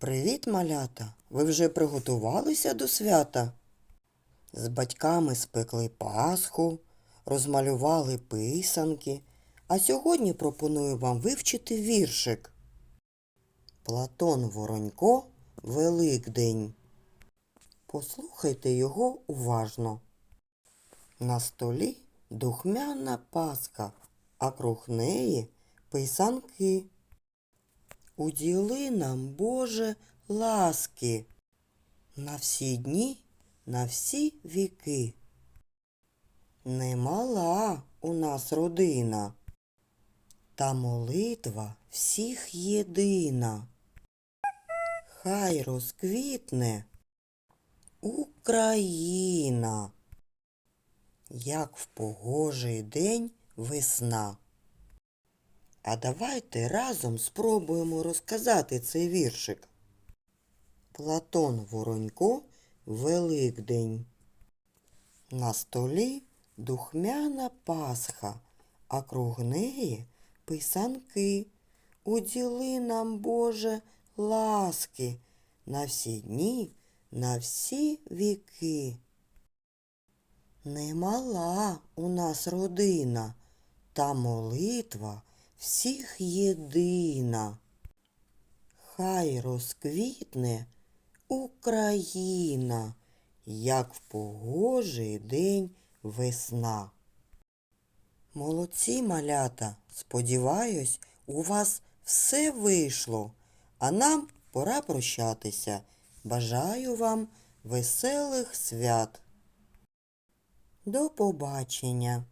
Привіт, малята! Ви вже приготувалися до свята? З батьками спекли пасху, розмалювали писанки, а сьогодні пропоную вам вивчити віршик. Платон Воронько Великдень. Послухайте його уважно. На столі духмяна паска, а круг неї писанки. Уділи нам, Боже, ласки на всі дні, на всі віки. Немала у нас родина, та молитва всіх єдина. Хай розквітне Україна, як в погожий день весна. А давайте разом спробуємо розказати цей віршик. Платон Воронько Великдень. На столі духмяна пасха, а круг неї писанки. Уділи нам, Боже, ласки на всі дні, на всі віки. Немала у нас родина, та молитва всіх єдина. Хай розквітне Україна, як в погожий день весна. Молодці малята, сподіваюсь, у вас все вийшло, а нам пора прощатися. Бажаю вам веселих свят. До побачення!